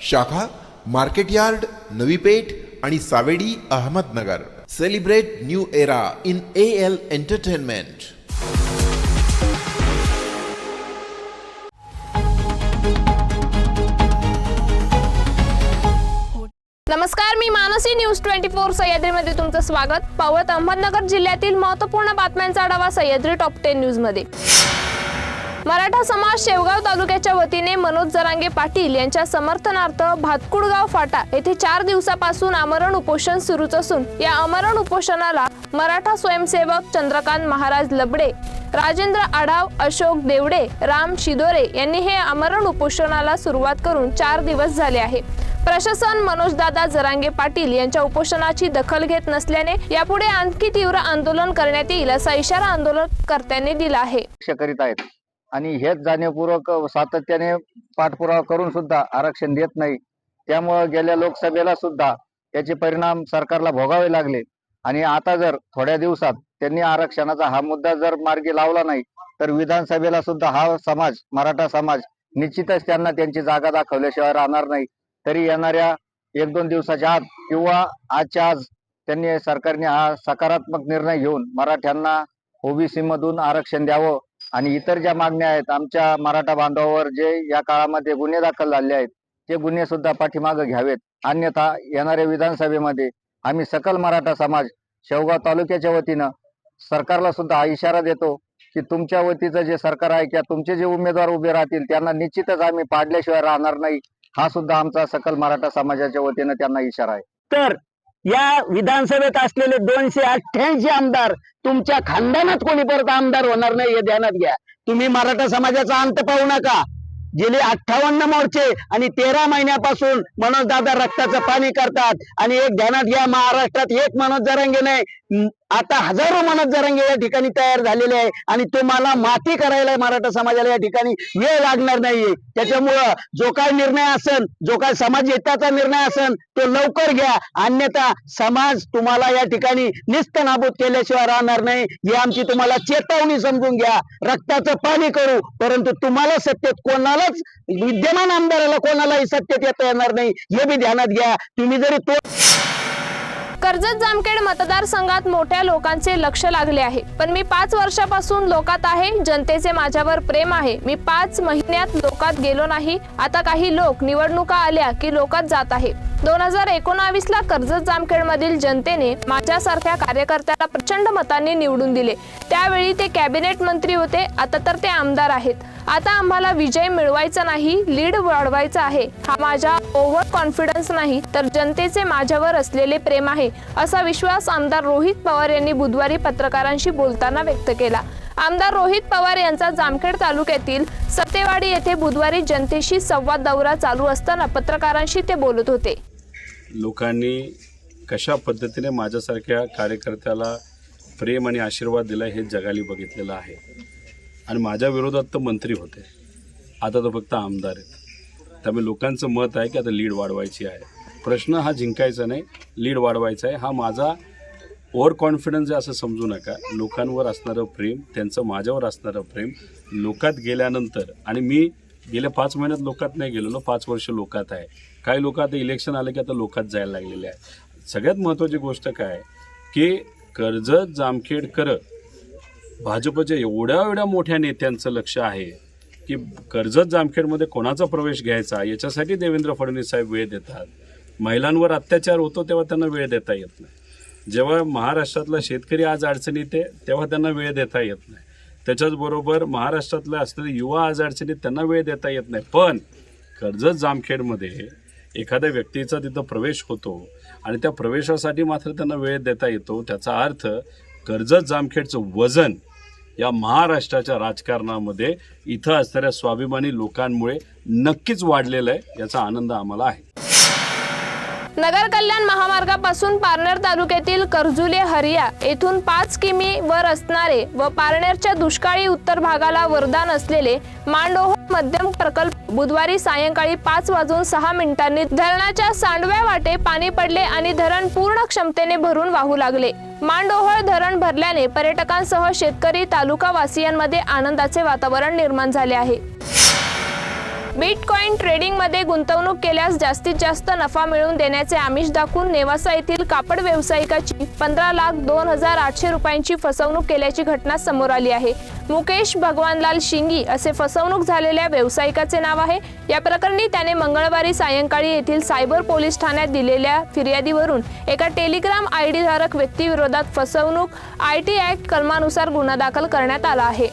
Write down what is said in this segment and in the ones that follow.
शाखा market yard Navi Peth आणि Savedi Ahmednagar. Celebrate new era in A L entertainment नमस्कार मी मानसी न्यूज ट्वेंटी फोर सह्याद्रीमध्ये तुमचं स्वागत. पावत अहमदनगर जिल्ह्यातील महत्त्वपूर्ण बातम्यांचा आढावा सह्याद्री टॉप टेन न्यूजमध्ये मराठा समाज शेवगाव तालुक्याच्या वतीने मनोज जरांगे पाटील यांच्या समर्थनार्थ भातकुडगाव फाटा येथे चार दिवसापासून आमरण उपोषण सुरूच असून या आमरण उपोषणाला मराठा स्वयंसेवक चंद्रकांत महाराज लबडे राजेंद्र आढाव अशोक देवडे राम शिदोरे यांनी हे आमरण उपोषणाला सुरुवात करून चार दिवस झाले आहे. प्रशासन मनोजदादा जरांगे पाटील यांच्या उपोषणाची दखल घेत नसल्याने यापुढे आणखी तीव्र आंदोलन करण्यात येईल असा इशारा आंदोलनकर्त्यांनी दिला आहे. आणि हेच जाणीवपूर्वक सातत्याने पाठपुरावा करून सुद्धा आरक्षण देत नाही. त्यामुळं गेल्या लोकसभेला सुद्धा त्याचे परिणाम सरकारला भोगावे लागले. आणि आता जर थोड्या दिवसात त्यांनी आरक्षणाचा हा मुद्दा जर मार्गी लावला नाही तर विधानसभेला सुद्धा हा समाज मराठा समाज निश्चितच त्यांना त्यांची जागा दाखवल्याशिवाय राहणार नाही. तरी येणाऱ्या एक दोन दिवसाच्या आत किंवा आजच्या आज त्यांनी सरकारने हा सकारात्मक निर्णय घेऊन मराठ्यांना ओबीसी मधून आरक्षण द्यावं आणि इतर ज्या मागण्या आहेत आमच्या मराठा बांधवावर जे या काळामध्ये गुन्हे दाखल झाले आहेत ते गुन्हे सुद्धा पाठीमागे घ्यावेत. अन्यथा येणाऱ्या विधानसभेमध्ये आम्ही सकल मराठा समाज शेवगाव तालुक्याच्या वतीनं सरकारला सुद्धा हा इशारा देतो की तुमच्या वतीचं जे सरकार आहे किंवा तुमचे जे उमेदवार उभे राहतील त्यांना निश्चितच आम्ही पाडल्याशिवाय राहणार नाही. हा सुद्धा आमचा सकल मराठा समाजाच्या वतीनं त्यांना इशारा आहे. तर या विधानसभेत असलेले दोनशे अठ्ठ्याऐंशी आमदार तुमच्या खानदानात कोणी परत आमदार होणार नाही हे ध्यानात घ्या. तुम्ही मराठा समाजाचा अंत पाहू नका. गेले अठ्ठावन्न मोर्चे आणि तेरा महिन्यापासून मनोज दादा रक्ताचं पाणी करतात. आणि एक ध्यानात घ्या महाराष्ट्रात एक मनोज जरांगे नाही. आता हजारो मनोज जरांगे या ठिकाणी तयार झालेले आहे आणि तुम्हाला माती करायला मराठा समाजाला या ठिकाणी वेळ लागणार नाहीये. त्याच्यामुळं जो काय निर्णय असेल जो काय समाज हिताचा निर्णय असेल तो लवकर घ्या. अन्यथा समाज तुम्हाला या ठिकाणी निस्त नाबूद केल्याशिवाय राहणार नाही. ही आमची तुम्हाला चेतावणी समजून घ्या. रक्ताचं पाणी करू. परंतु तुम्हाला सत्तेत कोणालाच विद्यमान आमदाराला कोणालाही सत्तेत येता येणार नाही. हे बी ध्यानात घ्या. तुम्ही जरी तो कर्जत जामखेड मतदारसंघात मोठ्या लोकांचे लक्ष लागले आहे. पण मी पाच वर्षापासून लोकात आहे. जनतेचे माझ्यावर प्रेम आहे. मी पाच महिन्यात लोकात गेलो नाही. आता काही लोक निवडणुका आल्या की लोकात जात आहे. दोन हजार एकोणावीस ला कर्जत जामखेड मधील जनतेने माझ्यासारख्या कार्यकर्त्याला प्रचंड मतांनी निवडून दिले. त्यावेळी ते कॅबिनेट मंत्री होते. आता तर ते आमदार आहेत. आता आम्हाला विजय मिळवायचा नाही लीड वाढवायचा आहे. हा माझा ओव्हर कॉन्फिडन्स नाही तर जनतेचे माझ्यावर असलेले प्रेम आहे. असा विश्वास आमदार रोहित पवार यांनी बुधवारी पत्रकारांशी बोलताना व्यक्त केला. आमदार रोहित पवार यांचा जामखेड तालुक्यातील सतेवाडी येथे बुधवारी जनतेशी संवाद दौरा चालू असताना पत्रकारांशी ते बोलत होते. लोकांनी कशा पद्धतीने माझ्यासारख्या कार्यकर्त्याला प्रेम आणि आशीर्वाद दिला हे जगाली बघितलेलं आहे. आणि माझ्या विरोधात तर मंत्री होते. आता तर फक्त आमदार आहेत. त्यामुळे लोकांचं मत आहे की आता लीड वाढवायची आहे. प्रश्न हा जिंकायचा नाही लीड वाढवायचा आहे. हा माझा ओव्हर कॉन्फिडन्स आहे असं समजू नका. लोकांवर असणारं प्रेम त्यांचं माझ्यावर असणारं प्रेम लोकात गेल्यानंतर आणि मी गेल्या पाच महिन्यात लोकात नाही गेलेलो पाच वर्ष लोकात आहे. काही लोक आता इलेक्शन आलं की आता लोकात जायला लागलेले आहे. सगळ्यात महत्त्वाची गोष्ट काय की कर्जत जामखेडकर भाजपच्या एवढ्या एवढ्या मोठ्या नेत्यांचं लक्ष आहे की कर्जत जामखेडमध्ये कोणाचा प्रवेश घ्यायचा? याच्यासाठी देवेंद्र फडणवीस साहेब वेळ देतात. महिलांवर अत्याचार होतो तेव्हा त्यांना वेळ देता येत नाही. जेव्हा महाराष्ट्रातला शेतकरी आज अडचणीत आहे तेव्हा त्यांना वेळ देता येत नाही. त्याच्याचबरोबर महाराष्ट्रातल्या असलेले युवा आज अडचणीत त्यांना वेळ देता येत नाही. पण कर्जत जामखेडमध्ये एखाद्या व्यक्तीचा तिथं प्रवेश होतो आणि त्या प्रवेशासाठी मात्र त्यांना वेळ देता येतो. त्याचा अर्थ कर्जत जामखेडचं वजन या महाराष्ट्राच्या राजकारणामध्ये इथं असणाऱ्या स्वाभिमानी लोकांमुळे नक्कीच वाढलेलं आहे याचा आनंद आम्हाला आहे. नगर कल्याण महामार्गापासून पारनेर तालुक्यातील कर्जुले हरिया येथून पाच किमी वर असणारे व पारनेरच्या दुष्काळी उत्तर भागाला वरदान असलेले मांडोह मध्यम प्रकल्प बुधवारी सायंकाळी पाच वाजून सहा मिनिटांनी धरणाच्या सांडव्या वाटे पाणी पडले आणि धरण पूर्ण क्षमतेने भरून वाहू लागले. मांडोहळ धरण भरल्याने पर्यटकांसह शेतकरी तालुका वासियांमध्ये आनंदाचे वातावरण निर्माण झाले आहे. बिटकॉईन ट्रेडिंगमध्ये गुंतवणूक केल्यास जास्तीत जास्त नफा मिळवून देण्याचे आमिष दाखवून नेवासा येथील कापड व्यावसायिकाची पंधरा लाख दोन हजार आठशे रुपयांची फसवणूक केल्याची घटना समोर आली आहे. मुकेश भगवानलाल शिंगी असे फसवणूक झालेल्या व्यावसायिकाचे नाव आहे. या प्रकरणी त्याने मंगळवारी सायंकाळी येथील सायबर पोलीस ठाण्यात दिलेल्या फिर्यादीवरून एका टेलिग्राम आय डी धारक व्यक्तीविरोधात फसवणूक आय टी ऍक्ट कलमानुसार गुन्हा दाखल करण्यात आला आहे.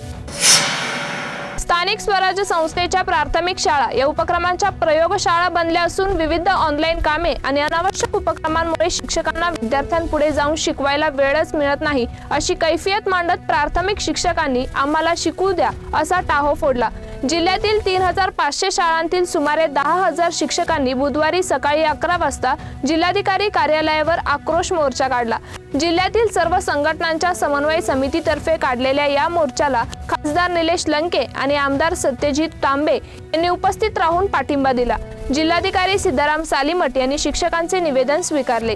स्थानिक स्वराज्य संस्थेच्या प्राथमिक शाळा या उपक्रमांच्या प्रयोगशाळा बनल्या असून विविध ऑनलाईन कामे आणि अनावश्यक उपक्रमांमुळे शिक्षकांना विद्यार्थ्यांपुढे जाऊन शिकवायला वेळच मिळत नाही. अशी कैफियत मांडत प्राथमिक शिक्षकांनी आम्हाला शिकू द्या असा टाहो फोडला. जिल्ह्यातील तीन हजार पाचशे शाळांतील सुमारे दहा हजार शिक्षकांनी बुधवारी सकाळी अकरा वाजता जिल्हाधिकारी कार्यालयावर आक्रोश मोर्चा काढला. जिल्ह्यातील सर्व संघटनांच्या समन्वय समितीतर्फे काढलेल्या या मोर्चाला खासदार निलेश लंके आणि आमदार सत्यजित तांबे यांनी उपस्थित राहून पाठिंबा दिला. जिल्हाधिकारी सिद्धाराम सालीमठ यांनी शिक्षकांचे निवेदन स्वीकारले.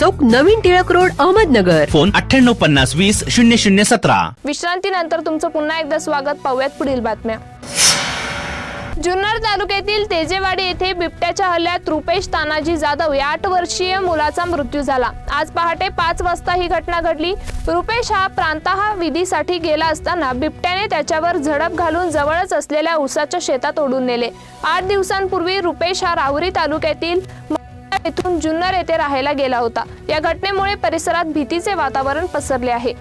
चौक नवीन टिळक रोड अहमदनगर. फोन अठ्ठ्याण्णव पन्नास वीस शून्य शून्य सतरा. विश्रांतीनंतर तुमचं पुन्हा एकदा स्वागत. पाहूयात पुढील बातम्या. जुन्नर तालुक्यातील तेजेवाडी येथे बिबट्याच्या हल्ल्यात रुपेश तानाजी जाधव या आठ वर्षीय मुलाचा मृत्यू झाला. आज पहाटे पाच वाजता ही घटना घडली. रुपेश हा प्रांतहा विधीसाठी गेला असताना बिबट्याने त्याच्यावर झडप घालून जवळच असलेल्या उसाच्या शेतात ओढून नेले. आठ दिवसांपूर्वी रुपेश हा राहुरी तालुक्यातील येथून जुन्नर येथे राहायला गेला होता. या घटनेमुळे परिसरात भीतीचे वातावरण पसरले आहे.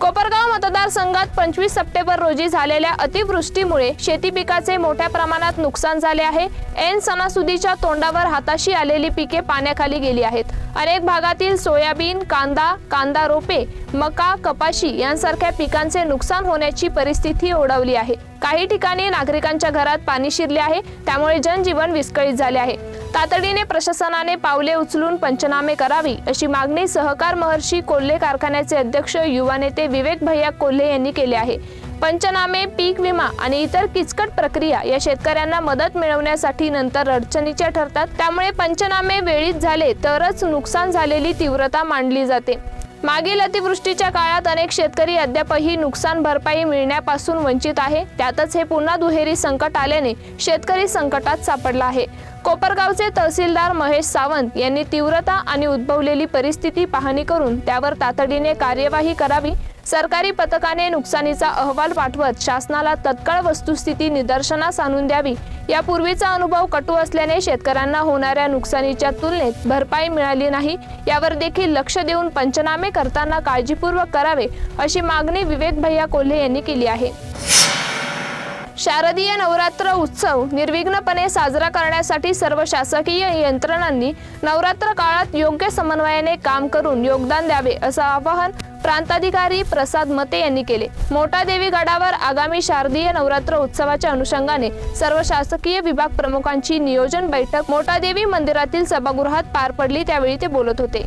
कोपरगाव मतदारसंघात पंचवीस सप्टेंबर रोजी झालेल्या अतिवृष्टीमुळे शेती पिकाचे मोठ्या प्रमाणात नुकसान झाले आहे. ऐन सणासुदीच्या तोंडावर हाताशी आलेली पिके पाण्याखाली गेली आहेत. अनेक भागातील सोयाबीन कांदा कांदा रोपे मका कपाशी यांसारख्या पिकांचे नुकसान होण्याची परिस्थिती ओढवली आहे. काही ठिकाणी नागरिकांच्या घरात पाणी शिरले आहे. त्यामुळे जनजीवन विस्कळीत झाले आहे. तातडीने प्रशासनाने पावले उचलून पंचनामे करावी अशी मागणी सहकार महर्षी कोल्हे कारखान्याचे अध्यक्ष युवा नेते विवेक भैया कोल्हे यांनी केले आहे. पंचनामे पीक विमा आणि इतर किचकट प्रक्रिया या शेतकऱ्यांना मदत मिळवण्यासाठी नंतर अडचणीच्या ठरतात. त्यामुळे पंचनामे वेळीच झाले तरच नुकसान झालेली तीव्रता मांडली जाते. मागील अतिवृष्टीच्या काळात अनेक शेतकरी अद्यापही नुकसान भरपाई मिळण्यापासून वंचित आहे. त्यातच हे पुन्हा दुहेरी संकट आल्याने शेतकरी संकटात सापडला आहे. कोपरगावचे तहसीलदार महेश सावंत यांनी तीव्रता आणि उद्भवलेली परिस्थिती पाहणी करून त्यावर तातडीने कार्यवाही करावी सरकारी पथकाने नुकसानीचा अहवाल पाठवत शासनाला तत्काळ वस्तुस्थिती निदर्शनास आणून द्यावी यापूर्वीचा अनुभव कटू असल्याने शेतकऱ्यांना होणाऱ्या नुकसानीच्या तुलनेत भरपाई मिळाली नाही यावर देखील लक्ष देऊन पंचनामे करताना काळजीपूर्वक करावे अशी मागणी विवेक भैया कोल्हे यांनी केली आहे. शारदीय नवरात्र उत्सव निर्विघ्नपणे साजरा करण्यासाठी सर्व शासकीय यंत्रणांनी नवरात्र काळात योग्य समन्वयाने काम करून योगदान द्यावे असं आवाहन प्रांताधिकारी प्रसाद मते यांनी केले. मोठा देवी गडावर आगामी शारदीय नवरात्र उत्सवाच्या अनुषंगाने सर्व शासकीय विभाग प्रमुखांची नियोजन बैठक मोठा देवी मंदिरातील सभागृहात पार पडली त्यावेळी ते बोलत होते.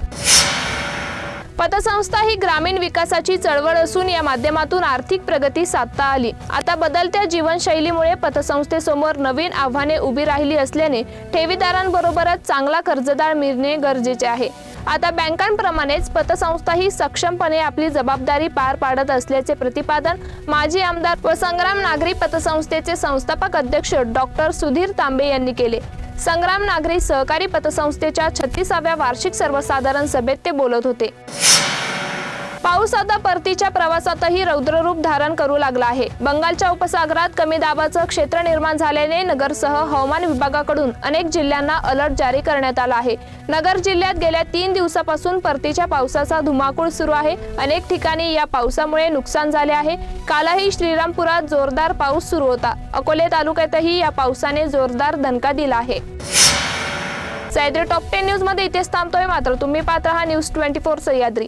पतसंस्था ही ग्रामीण विकासाची चळवळ असून या माध्यमातून आर्थिक प्रगती साधता आली. आता बदलत्या जीवनशैलीमुळे पतसंस्थेसमोर नवीन आव्हाने उभी राहिली असल्याने ठेवीदारांबरोबरच चांगला कर्जदार मिळणे गरजेचे आहे. आता बँकांप्रमाणेच पतसंस्था ही सक्षमपणे आपली जबाबदारी पार पाडत असल्याचे प्रतिपादन माजी आमदार व संग्राम नागरी पतसंस्थेचे संस्थापक अध्यक्ष डॉक्टर सुधीर तांबे यांनी केले. संग्राम नागरी सहकारी पतसंस्थेच्या छत्तीसाव्या वार्षिक सर्वसाधारण सभेत ते बोलत होते. पाऊस आता परतीच्या प्रवासातही रौद्ररूप धारण करू लागला आहे. बंगालच्या उपसागरात कमी दाबाचं क्षेत्र निर्माण झाल्याने नगरसह हवामान विभागाकडून अनेक जिल्ह्यांना अलर्ट जारी करण्यात आला आहे. नगर जिल्ह्यात गेल्या तीन दिवसापासून परतीच्या पावसाचा धुमाकूळ सुरू आहे. अनेक ठिकाणी या पावसामुळे नुकसान झाले आहे. कालही श्रीरामपुरात जोरदार पाऊस सुरू होता. अकोले तालुक्यातही या पावसाने जोरदार दणका दिला आहे. सह्याद्री टॉप टेन न्यूजमध्ये इथेच थांबतोय मात्र तुम्ही पाहत राहा news twenty four Sahyadri.